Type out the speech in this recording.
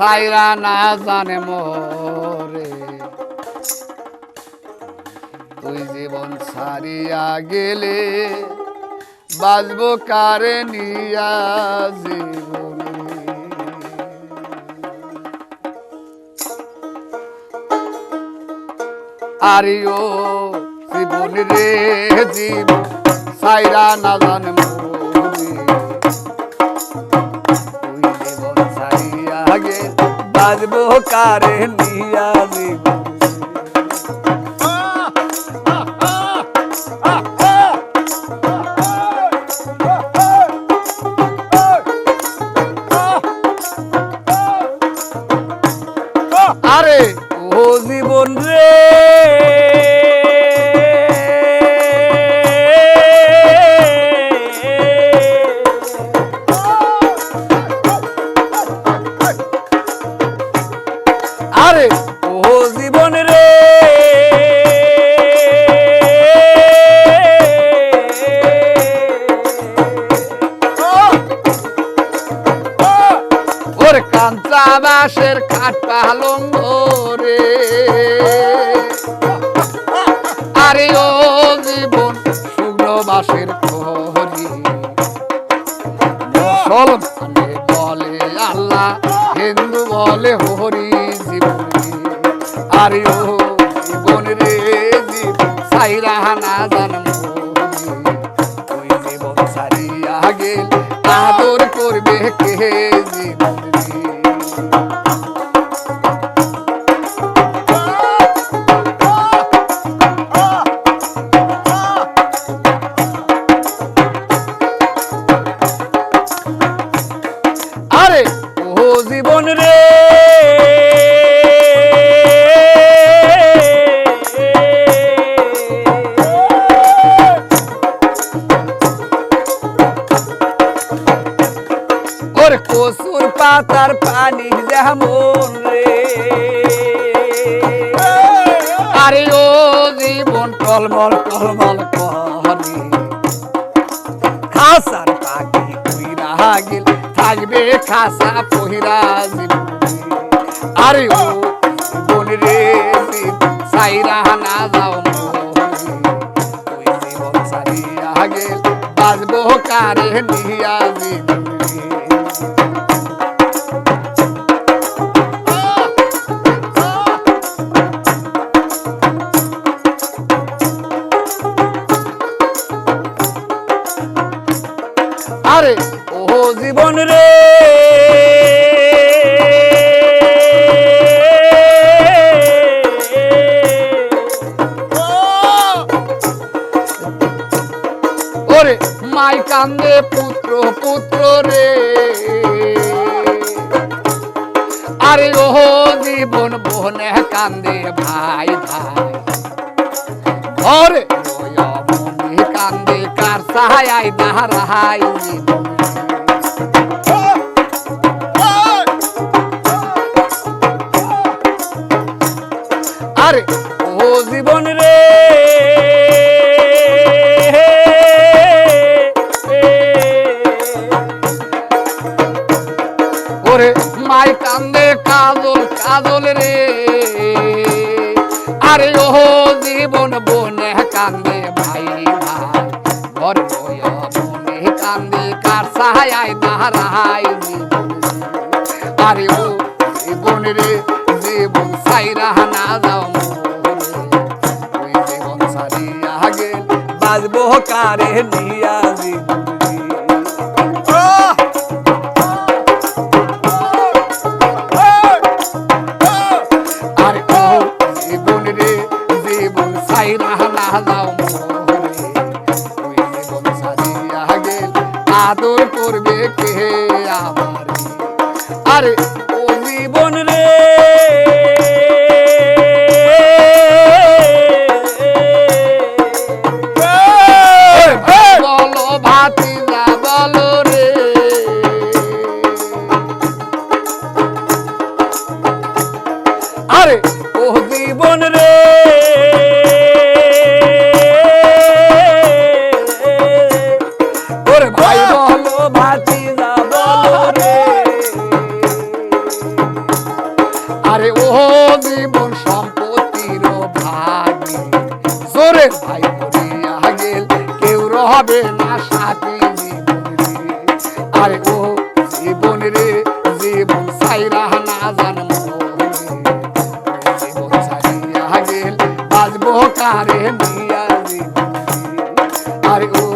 সাইরা না জানে মোরে। তুই জীবন সারিয়া গেলে বাজবো কারে নিয়া আরিও জীবন রে জীবন সাইরা না জানে মোরে। বাজবো কারে নিয়ে জীবন আরে। ও জীবন রে। ওর কাঞ্চা বাসের খাট পালঙ্গ রে। আরে ও জীবন শুকনো বাসের পাতার পানি যেমন রে আরে ও জীবন টলমল টলমল করি খাসার পাখি কইরা গেল থাকবে খাসা পহিরা। আরে ও জীবন রে সাইরা না যাও। জীবন সারিয়া গেল বাজবো কারে নিয়া জীবন জীবন রে। ওরে, মাই কান্দে পুত্র পুত্র রে। আরে ও জীবন বোনে কান্দে ভাই ভাই। ঘরে কান্দে, কার সাহায় দাহারাই আরে ও জীবন রে। ওরে মাই কান্দে কাজল কাজল রে। আরে ও জীবন বনে কান্দে ভাই ভাই। বয়া বনে কান্দে, কার সাহায় দাহারাই আরে ও জীবন রে, জীবন সাইরা না যাও। বাজবো কারে নিয়া! আরে জীবন রে জীবন সাইরা না যাও আরে ও জীবন সম্পত্তির ভাগে। জোরে ভাই মরিয়া গেল, কেউ রহবে না সাথে আরে ও জীবন রে, জীবন সাইরা না জীবন সাইয়া গেল বাজবো কারে আরে ও